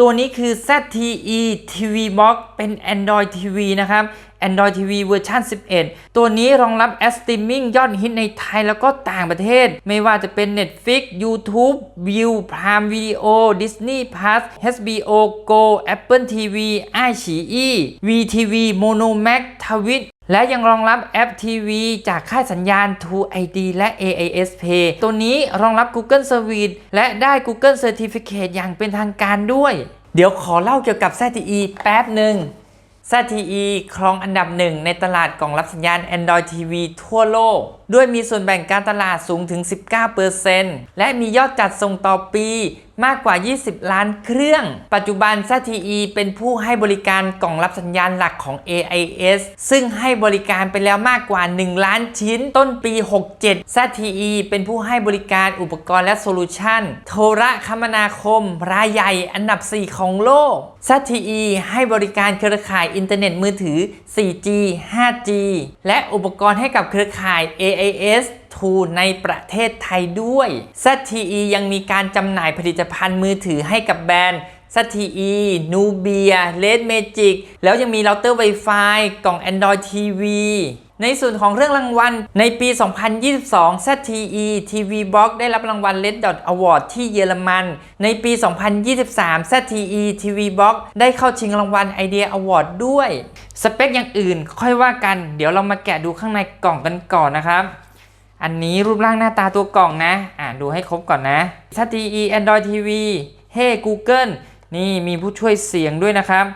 ตัวนี้คือ ZTE TV Box เป็น Android TV นะครับ Android TV เวอร์ชัน11 ตัวนี้รองรับแอสตรีมมิ่งยอดฮิตในไทยแล้วก็ต่างประเทศ ไม่ว่าจะเป็น Netflix YouTube View Prime Video Disney Plus HBO Go Apple TV iQIYI VTV Mono Max Twitch และยังรองรับแอปทีวีจากค่ายสัญญาณ True ID และ AIS Pay ตัวนี้รองรับ Google Service และได้ Google Certificate อย่างเป็นทางการด้วย เดี๋ยวขอเล่าเกี่ยวกับ ZTE แป๊บหนึ่ง ZTE ครองอันดับหนึ่งในตลาดกล่องรับสัญญาณ Android TV ทั่วโลกด้วยมีส่วนแบ่งการตลาดสูงถึง 19%และมียอดจัดส่งต่อปีมากกว่า 20 ล้านเครื่อง ปัจจุบัน ZTE เป็นผู้ให้บริการกล่องรับสัญญาณหลักของ AIS ซึ่งให้บริการไปแล้วมากกว่า 1 ล้านชิ้น ต้นปี 67 ZTE เป็นผู้ให้บริการอุปกรณ์และโซลูชันโทรคมนาคม รายใหญ่อันดับ 4 ของโลก ZTE ให้บริการเครือข่ายอินเทอร์เน็ตมือถือ 4G 5G และอุปกรณ์ให้กับเครือข่าย AIS AIS 2ในประเทศไทยด้วย ZTE ยังมีการจำหน่ายผลิตภัณฑ์มือถือให้กับแบรนด์ ZTE Nubia Red Magic แล้วยังมีเราเตอร์ Wi-Fi กล่อง Android TV ในส่วนของเรื่องรางวัล ในปี 2022 ZTE TV Box ได้รับรางวัล Red Dot Award ที่เยอรมัน ในปี 2023 ZTE TV Box ได้เข้าชิงรางวัล Idea Award ด้วย สเปคอย่างอื่นค่อยว่ากัน เดี๋ยวเรามาแกะดูข้างในกล่องกันก่อนนะครับ อันนี้รูปร่างหน้าตาตัวกล่องนะ อ่าดูให้ครบก่อนนะ ZTE Android TV Hey Google นี่มีผู้ช่วยเสียงด้วยนะครับ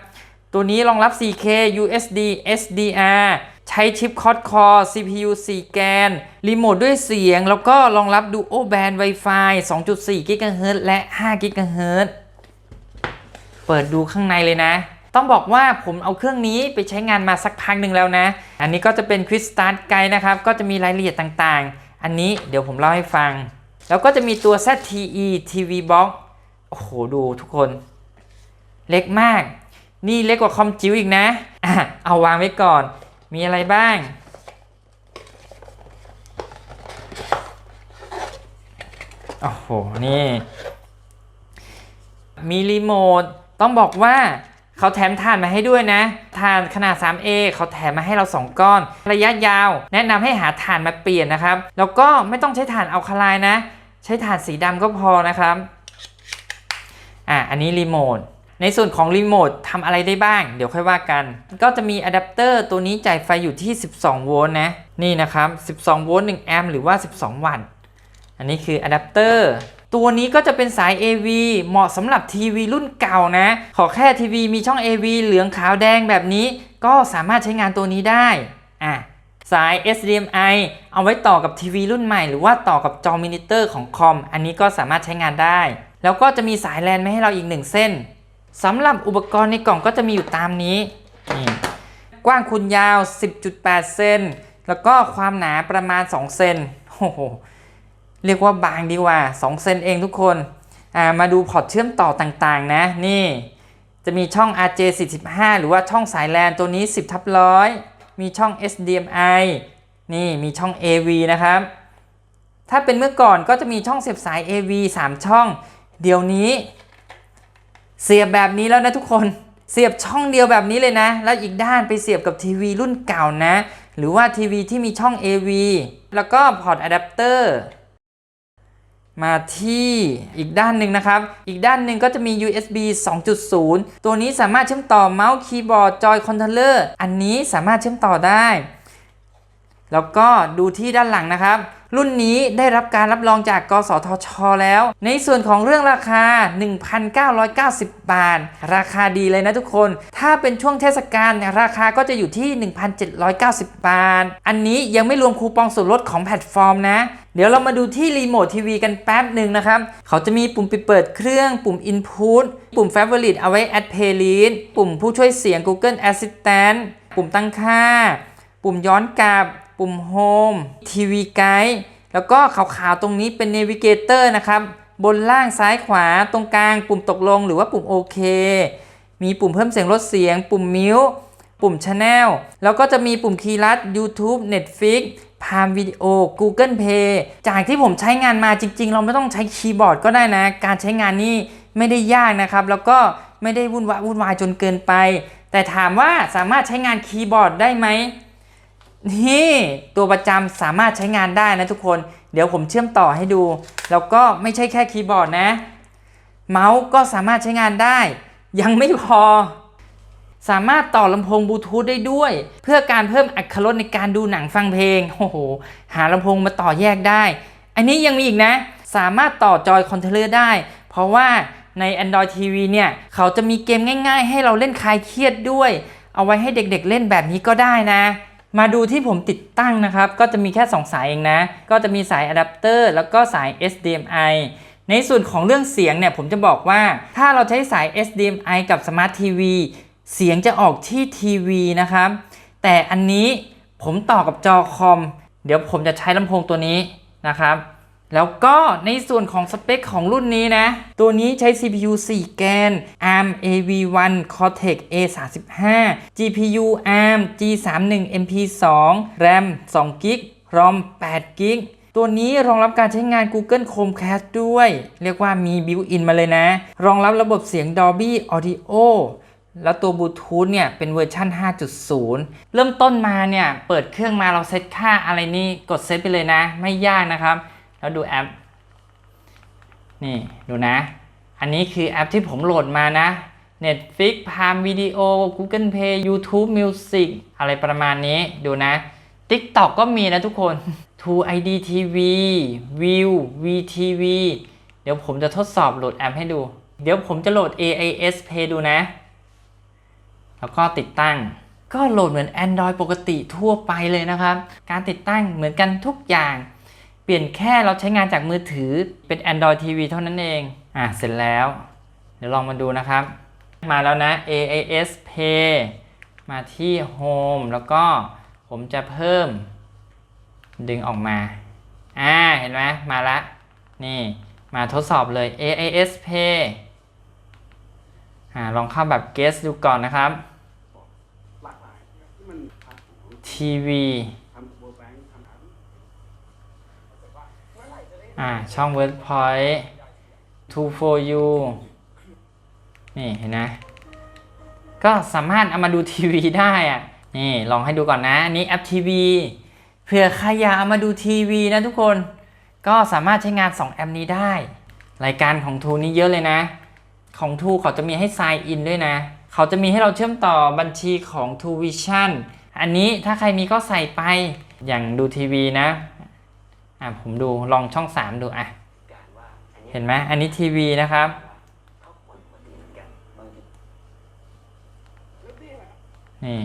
ตัวนี้รองรับ 4K USD SDR ใช้ชิปคอ d คอร์ CPU 4 แกน รีโมทด้วยเสียง แล้วก็รองรับ Duo Band Wi-Fi 2.4 GHz และ 5 GHz เปิดดูข้างในเลยนะ ต้องบอกว่าผมเอาเครื่องนี้ไปใช้งานมาสักพักหนึ่งแล้วนะ อันนี้ก็จะเป็น Quick Start Guide นะครับ ก็จะมีรายละเอียดต่างๆ อันนี้เดี๋ยวผมเล่าให้ฟัง แล้วก็จะมีตัว ZTE TV Box โอ้โหดูทุกคน เล็กมาก นี่เล็กกว่าคอมจิ๋วอีกนะอะเอาวางไว้ก่อน มีอะไรบ้าง โอ้โห นี่ มีรีโมท ต้องบอกว่าเขาแถมถ่านมาให้ด้วยนะถ่านขนาด 3A เขาแถมมาให้เรา 2 ก้อน ระยะยาว แนะนำให้หาถ่านมาเปลี่ยนนะครับ แล้วก็ไม่ต้องใช้ถ่านเอาคาไลน์นะ ใช้ถ่านสีดำก็พอนะครับ อะ อันนี้รีโมท ในส่วนของรีโมททำอะไรได้บ้าง เดี๋ยวค่อยว่ากัน ก็จะมีอะแดปเตอร์ตัวนี้จ่ายไฟอยู่ที่ 12 โวลต์นะ นี่นะครับ 12 โวลต์1แอมป์หรือว่า 12 วัตต์ อันนี้คืออะแดปเตอร์ ตัวนี้ก็จะเป็นสาย AV เหมาะสำหรับทีวีรุ่นเก่านะ ขอแค่ทีวีมีช่อง AV เหลืองขาวแดงแบบนี้ ก็สามารถใช้งานตัวนี้ได้อะสาย SDMI เอาไว้ต่อกับทีวีรุ่นใหม่ หรือว่าต่อกับจอมินิเตอร์ของคอม อันนี้ก็สามารถใช้งานได้ แล้วก็จะมีสายแลนมาให้เราอีกหนึ่งเส้น สำหรับอุปกรณ์ในกล่องก็จะมีอยู่ตามนี้นี่กว้างคูณยาว 10.8 เซน แล้วก็ความหนาประมาณ 2 เซนโอ้โห เรียกว่าบางดีกว่า 2 เซนเองทุกคนามาดูพอร์ตเชื่อมต่อต่างๆ นะ นี่จะมีช่อง RJ45 หรือว่าช่องสายแลนตัวนี้ 10ทับร้อย มีช่อง SDMI นี่มีช่อง AV นะครับ ถ้าเป็นเมื่อก่อนก็จะมีช่องเสียบสาย AV 3 ช่อง เดี๋ยวนี้ เสียบแบบนี้แล้วนะทุกคนเสียบช่องเดียวแบบนี้เลยนะ แล้วอีกด้านไปเสียบกับทีวีรุ่นเก่านะ หรือว่าทีวีที่มีช่อง AV แล้วก็พอร์ตอะแดปเตอร์มาที่อีกด้านหนึ่งนะครับ อีกด้านหนึ่งก็จะมี USB 2.0 ตัวนี้สามารถเชื่อมต่อเมาส์คีย์บอร์ดจอยคอนโทรลเลอร์อันนี้สามารถเชื่อมต่อได้ แล้วก็ดูที่ด้านหลังนะครับ รุ่นนี้ได้รับการรับรองจากกสทช แล้ว ในส่วนของเรื่องราคา 1,990 บาท ราคาดีเลยนะทุกคน ถ้าเป็นช่วงเทศกาลราคาก็จะอยู่ที่ 1,790 บาท อันนี้ยังไม่รวมคูปองส่วนลดของแพลตฟอร์มนะ เดี๋ยวเรามาดูที่รีโมททีวีกันแป๊บหนึ่งนะครับ เขาจะมีปุ่มปิดเปิดเครื่อง ปุ่ม Input ปุ่ม Favorite เอาไว้ Add Playlist ปุ่มผู้ช่วยเสียง Google Assistant ปุ่มตั้งค่า ปุ่มย้อนกลับ ปุ่ม Home TV Guide แล้วก็ขาวๆตรงนี้เป็น Navigator นะครับ บนล่างซ้ายขวาตรงกลาง ปุ่มตกลงหรือว่าปุ่มโอเค มีปุ่มเพิ่มเสียงลดเสียง ปุ่มมิวปุ่ม Channel แล้วก็จะมีปุ่มคีย์ลัด YouTube Netflix พามวิดีโอ Google Play จากที่ผมใช้งานมาจริง ๆ เราไม่ต้องใช้คีย์บอร์ดก็ได้นะ การใช้งานนี่ไม่ได้ยากนะครับ แล้วก็ไม่ได้วุ่นวายวุ่นวายจนเกินไป แต่ถามว่าสามารถใช้งานคีย์บอร์ดได้ไหม นี่ตัวประจำสามารถใช้งานได้นะทุกคน เดี๋ยวผมเชื่อมต่อให้ดู แล้วก็ไม่ใช่แค่คีย์บอร์ดนะ เมาส์ก็สามารถใช้งานได้ ยังไม่พอ สามารถต่อลำโพงบลูทูธได้ด้วย เพื่อการเพิ่มอัตรถรสในการดูหนังฟังเพลงโอ้โหหาลำโพงมาต่อแยกได้ อันนี้ยังมีอีกนะ สามารถต่อจอยคอนโทรลเลอร์ได้ เพราะว่าใน Android TV เนี่ย เขาจะมีเกมง่าย ๆ ให้เราเล่นคลายเครียดด้วย เอาไว้ให้เด็กๆเล่นแบบนี้ก็ได้นะ มาดูที่ผมติดตั้งนะครับ ก็จะมีแค่ 2 สายเองนะ ก็จะมีสายอะแดปเตอร์แล้วก็สาย HDMI ในส่วนของเรื่องเสียงเนี่ยผมจะบอกว่าถ้าเราใช้สาย HDMI กับ Smart TV เสียงจะออกที่ทีวีนะครับ แต่อันนี้ผมต่อกับจอคอม เดี๋ยวผมจะใช้ลำโพงตัวนี้นะครับ แล้วก็ในส่วนของสเปคของรุ่นนี้นะ ตัวนี้ใช้ CPU 4 แกน ARM AV1 Cortex A35 GPU ARM G31 MP2 RAM 2 g b ROM 8 g b ตัวนี้รองรับการใช้งาน Google Chromecast ด้วย เรียกว่ามี built-in มาเลยนะ รองรับระบบเสียง Dolby Audio แล้วตัวบลูทูธเนี่ย เป็นเวอร์ชัน5.0 เริ่มต้นมาเนี่ย เปิดเครื่องมาเราเซตค่าอะไรนี่ กดเซตไปเลยนะ ไม่ยากนะครับ แล้วดูแอป นี่ดูนะ อันนี้คือแอปที่ผมโหลดมานะ Netflix Prime Video Google Play YouTube Music อะไรประมาณนี้ดูนะ TikTok ก็มีนะทุกคน True ID TV View VTV เดี๋ยวผมจะทดสอบโหลดแอปให้ดู เดี๋ยวผมจะโหลด AIS Pay ดูนะ แล้วก็ติดตั้ง ก็โหลดเหมือน Android ปกติทั่วไปเลยนะครับ การติดตั้งเหมือนกันทุกอย่าง ปลี่ยนแค่เราใช้งานจากมือถือเป็น Android TV เท่านั้นเอง อะ เสร็จแล้ว เดี๋ยวลองมาดูนะครับ มาแล้วนะ AAS Pay มาที่ Home แล้วก็ผมจะเพิ่ม ดึงออกมา อ่า เห็นไหมมาละ นี่มาทดสอบเลย AAS Pay อ่า ลองเข้าแบบ Guest ดูก่อนนะครับ ที่มันทำทีวีำเวอร์แบงค์ทำ อ่า ช่อง WordPoint To for you นี่เห็นไหมก็สามารถเอามาดูทีวีได้อะ นี่ลองให้ดูก่อนนะ อันนี้แอปทีวีเผื่อใครอยากเอามาดูทีวีนะทุกคน ก็สามารถใช้งาน 2 แอปนี้ได้ รายการของทูนี่เยอะเลยนะ ของทูเขาจะมีให้ sign in ด้วยนะ เขาจะมีให้เราเชื่อมต่อบัญชีของ True Vision อันนี้ถ้าใครมีก็ใส่ไปอย่างดูทีวีนะ อะผมดูลองช่อง 3 ดูอะเห็นไหมอันนี้ทีวีนะครับ นี่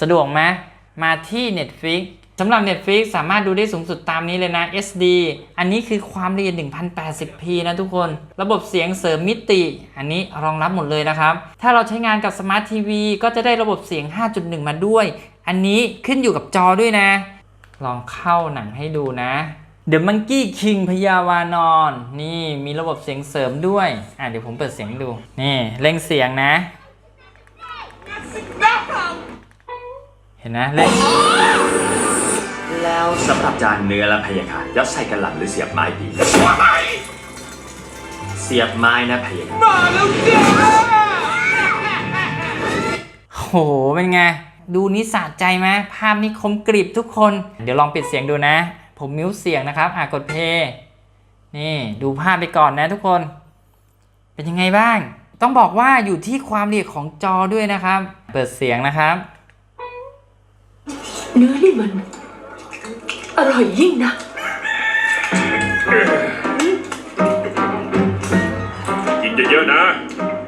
สะดวกไหมมาที่ Netflix สำหรับ Netflix สามารถดูได้สูงสุดตามนี้เลยนะ SD อันนี้คือความละเอียด 1080p นะทุกคน ระบบเสียงเสริมมิติ อันนี้รองรับหมดเลยนะครับ ถ้าเราใช้งานกับ Smart TV ก็จะได้ระบบเสียง 5.1 มาด้วย อันนี้ขึ้นอยู่กับจอด้วยนะ ลองเข้าหนังให้ดูนะ The Monkey King พยาวานอน นี่มีระบบเสียงเสริมด้วย อะเดี๋ยวผมเปิดเสียงให้ดู นี่เร่งเสียงนะ เห็นนะเร่งแล้วสำหรับจานเนื้อและพยาคารยัดใส่กระหล่ำหรือเสียบไม้ดีเสียบไม้นะพยาคารโหเป็นไง ดูนี่สะใจไหมภาพนี้คมกริบทุกคน เดี๋ยวลองปิดเสียงดูนะ ผมมิวเสียงนะครับ อะกดเพลย์นี่ดูภาพไปก่อนนะทุกคน เป็นยังไงบ้าง ต้องบอกว่าอยู่ที่ความละเอียดของจอด้วยนะครับ เปิดเสียงนะครับ เนื้อนี่มัน อร่อยยิ่งนะกินเยอะๆนะ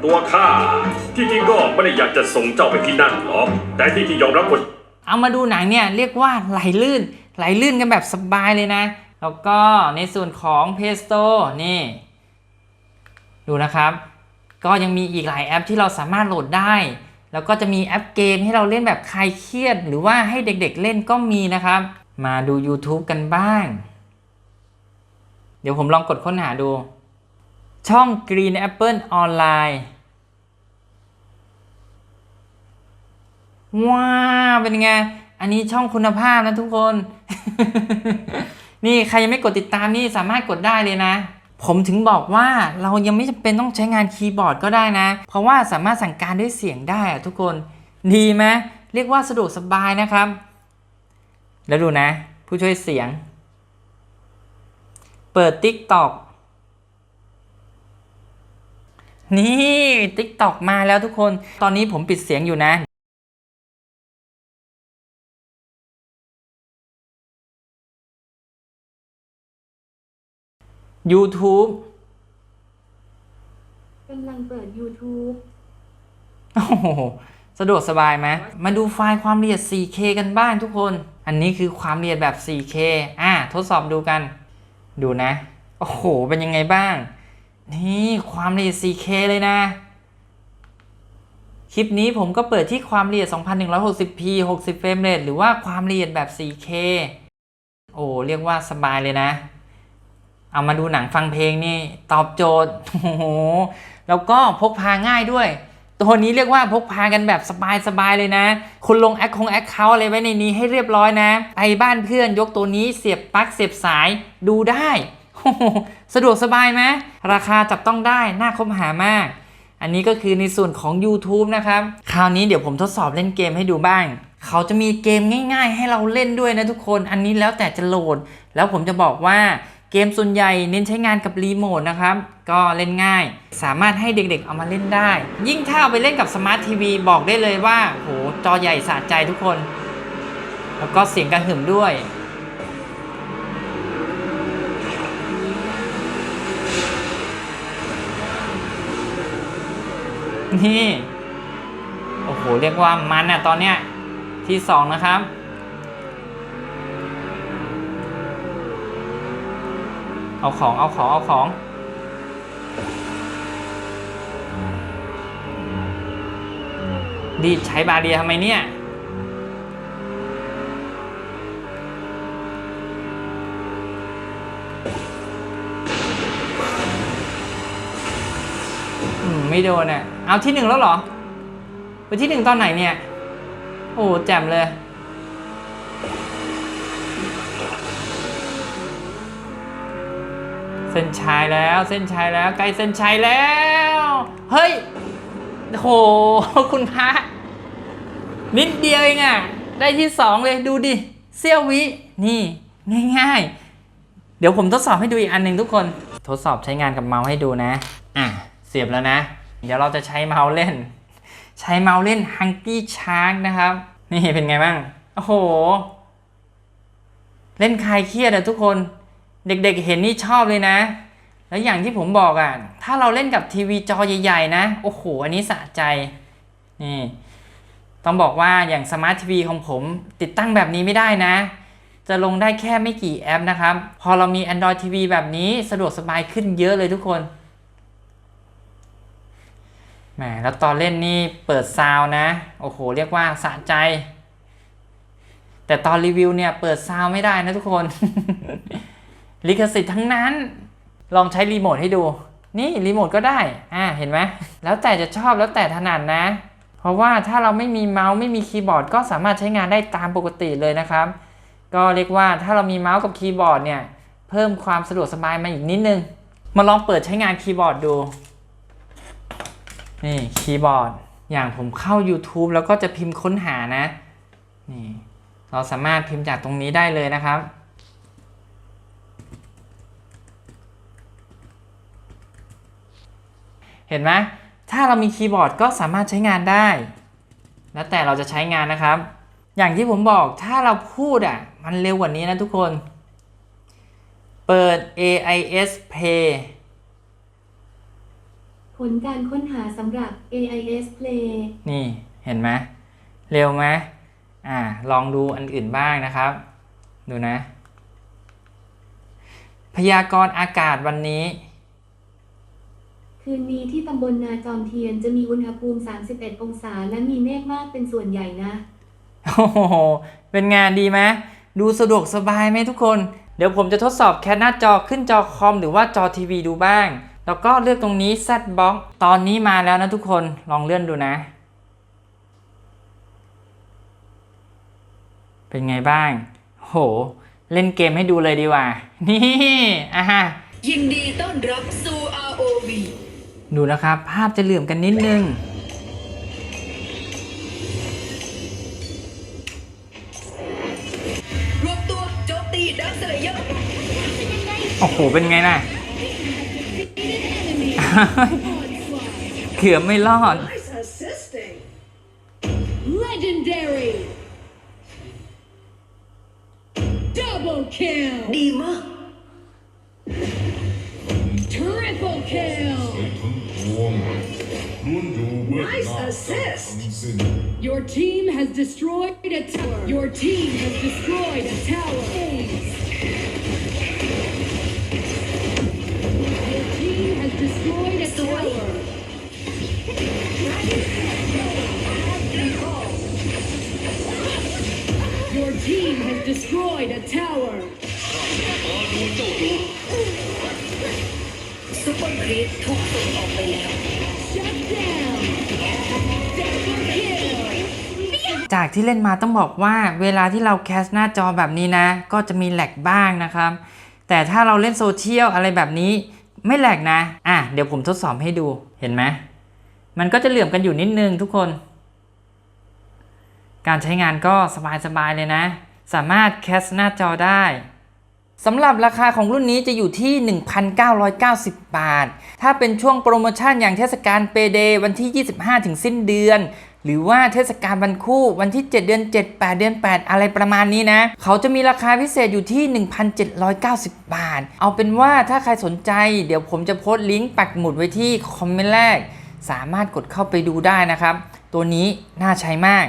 ตัวข้า ที่จริงก็ไม่ได้อยากจะส่งเจ้าไปที่นั่นหรอก แต่ที่ที่ยอมรับคนเอามาดูหนังเนี่ยเรียกว่าไหลลื่น ไหลลื่นกันแบบสบายเลยนะ แล้วก็ในส่วนของ Play Store นี่ ดูนะครับ ก็ยังมีอีกหลายแอปที่เราสามารถโหลดได้ แล้วก็จะมีแอปเกมให้เราเล่นแบบคลายเครียด หรือว่าให้เด็กๆเล่นก็มีนะครับ มาดู YouTube กันบ้าง เดี๋ยวผมลองกดค้นหาดู ช่อง Green Apple Online ว้าวเป็นไง อันนี้ช่องคุณภาพนะทุกคน นี่ใครยังไม่กดติดตามนี่สามารถกดได้เลยนะ ผมถึงบอกว่าเรายังไม่จำเป็นต้องใช้งานคีย์บอร์ดก็ได้นะ เพราะว่าสามารถสั่งการด้วยเสียงได้อะทุกคน ดีไหมเรียกว่าสะดวกสบายนะครับ แล้วดูนะ ผู้ช่วยเสียง เปิด TikTok นี่ TikTok มาแล้วทุกคน ตอนนี้ผมปิดเสียงอยู่นะ YouTube กำลังเปิด YouTube โอ้โหสะดวกสบายไหมมาดูไฟล์ความละเอียด 4K กันบ้างทุกคน อันนี้คือความละเอียดแบบ 4K อะทดสอบดูกัน ดูนะ โอ้โห เป็นยังไงบ้าง นี่ความละเอียด 4K เลยนะ คลิปนี้ผมก็เปิดที่ความละเอียด 2160p 60เฟรมเรทหรือว่าความละเอียดแบบ 4K โอ้ เรียกว่าสบายเลยนะ เอามาดูหนังฟังเพลงนี่ตอบโจทย์โอ้โหแล้วก็พกพาง่ายด้วย ตัวนี้เรียกว่าพกพากันแบบสบายๆเลยนะ คุณลงแอคคงแอคเคาท์อะไรไว้ในนี้ให้เรียบร้อยนะไปบ้านเพื่อนยกตัวนี้เสียบปลั๊กเสียบสายดูได้สะดวกสบายไหมราคาจับต้องได้ น่าคบหามาก อันนี้ก็คือในส่วนของ YouTube นะครับ คราวนี้เดี๋ยวผมทดสอบเล่นเกมให้ดูบ้าง เขาจะมีเกมง่าย ๆ ให้เราเล่นด้วยนะทุกคน อันนี้แล้วแต่จะโหลด แล้วผมจะบอกว่า เกมส่วนใหญ่เน้นใช้งานกับรีโมทนะครับ ก็เล่นง่าย สามารถให้เด็กๆเอามาเล่นได้ ยิ่งถ้าเอาไปเล่นกับสมาร์ททีวีบอกได้เลยว่าโหจอใหญ่สะใจทุกคน แล้วก็เสียงกระหึ่มด้วยนี่ โอ้โห เรียกว่ามันอะตอนเนี้ยที่สองนะครับ เอาของ เอาของ เอาของรีใช้บาเรียทำไมเนี่ย อืม ไม่โดนอะ เอาที่หนึ่งแล้วเหรอไปที่หนึ่งตอนไหนเนี่ย โอ้แจ่มเลย ส้นชัยแล้วเส้นชัยแล้วใกล้เส้นชัยแล้ว เฮ้ยโหคุณพระนิดเดียวเองอะ ได้ที่สองเลยดูดิเซี่ยววิ นี่ ง่ายๆ เดี๋ยวผมทดสอบให้ดูอีกอันหนึ่งทุกคน ทดสอบใช้งานกับเมาส์ให้ดูนะ อะ เสียบแล้วนะ เดี๋ยวเราจะใช้เมาส์เล่น ใช้เมาส์เล่น Hungry Shark นะครับ นี่เป็นไงบ้าง โอ้โห เล่นคลายเครียดอะทุกคน เด็กๆเห็นนี่ชอบเลยนะ แล้วอย่างที่ผมบอกอะถ้าเราเล่นกับทีวีจอใหญ่ๆนะ โอ้โห อันนี้สะใจ นี่ ต้องบอกว่าอย่างสมาร์ททีวีของผมติดตั้งแบบนี้ไม่ได้นะ จะลงได้แค่ไม่กี่แอปนะครับ พอเรามี Android TV แบบนี้สะดวกสบายขึ้นเยอะเลยทุกคนแหมแล้วตอนเล่นนี่เปิดซาวนะ โอ้โห เรียกว่าสะใจ แต่ตอนรีวิวเนี่ยเปิดซาวไม่ได้นะทุกคน ลิขสิทธิ์ทั้งนั้น ลองใช้รีโมทให้ดู นี่รีโมทก็ได้ อ่า เห็นไหม แล้วแต่จะชอบแล้วแต่ถนัดนะ เพราะว่าถ้าเราไม่มีเมาส์ไม่มีคีย์บอร์ดก็สามารถใช้งานได้ตามปกติเลยนะครับ ก็เรียกว่าถ้าเรามีเมาส์กับคีย์บอร์ดเนี่ย เพิ่มความสะดวกสบายมาอีกนิดนึง มาลองเปิดใช้งานคีย์บอร์ดดู นี่คีย์บอร์ด อย่างผมเข้า YouTube แล้วก็จะพิมพ์ค้นหานะ นี่ เราสามารถพิมพ์จากตรงนี้ได้เลยนะครับ เห็นไหมถ้าเรามีคีย์บอร์ดก็สามารถใช้งานได้ แล้วแต่เราจะใช้งานนะครับ อย่างที่ผมบอกถ้าเราพูดอะ มันเร็วกว่านี้นะทุกคน เปิด AIS Play ผลการค้นหาสำหรับ AIS Play นี่เห็นไหมเร็วไหมอ่า ลองดูอันอื่นบ้างนะครับ ดูนะ พยากรณ์อากาศวันนี้ คืนนี้ที่ตำบลนาจอมเทียนจะมีอุณหภูมิ 31 องศาและมีเมฆมากเป็นส่วนใหญ่นะ โอ้โห เป็นงานดีไหมดูสะดวกสบายไหมทุกคน เดี๋ยวผมจะทดสอบแค่หน้าจอขึ้นจอคอมหรือว่าจอทีวีดูบ้าง แล้วก็เลือกตรงนี้ Z Box ตอนนี้มาแล้วนะทุกคน ลองเลื่อนดูนะ เป็นไงบ้าง โห เล่นเกมให้ดูเลยดีกว่า นี่อะฮะยินดีต้อนรับสู่ ROV ดูนะครับ ภาพจะเหลื่อมกันนิดนึง รวมตัวโจมตีดักสเลเยอร์โอ้โห เป็นไงน่ะ เกือบไม่รอด Legendary! Double kill! ดีมาก Triple kill! ล้วนอยู่เบื้องหน้าการทั้งสิ้น Your team has destroyed a tower. Your team has destroyed a tower. Your team has destroyed a tower. Your team has destroyed a tower. ซุปเปอร์ครีปถูกส่งออกไปแล้ว จากที่เล่นมาต้องบอกว่าเวลาที่เราแคสหน้าจอแบบนี้นะ ก็จะมีแหลกบ้างนะครับ แต่ถ้าเราเล่นโซเชียลอะไรแบบนี้ไม่แหลกนะ อะ เดี๋ยวผมทดสอบให้ดูเห็นไหมมันก็จะเหลื่อมกันอยู่นิดนึงทุกคน การใช้งานก็สบายๆเลยนะ สามารถแคสหน้าจอได้ สำหรับราคาของรุ่นนี้จะอยู่ที่ 1,990 บาท ถ้าเป็นช่วงโปรโมชั่นอย่างเทศกาลเปเดวันที่ 25 ถึงสิ้นเดือน หรือว่าเทศกาลวันคู่วันที่ 7 เดือน 7 8 เดือน 8 อะไรประมาณนี้นะ เขาจะมีราคาพิเศษอยู่ที่ 1,790 บาท เอาเป็นว่าถ้าใครสนใจ เดี๋ยวผมจะโพสต์ลิงก์ปักหมุดไว้ที่คอมเมนต์แรก สามารถกดเข้าไปดูได้นะครับ ตัวนี้น่าใช้มาก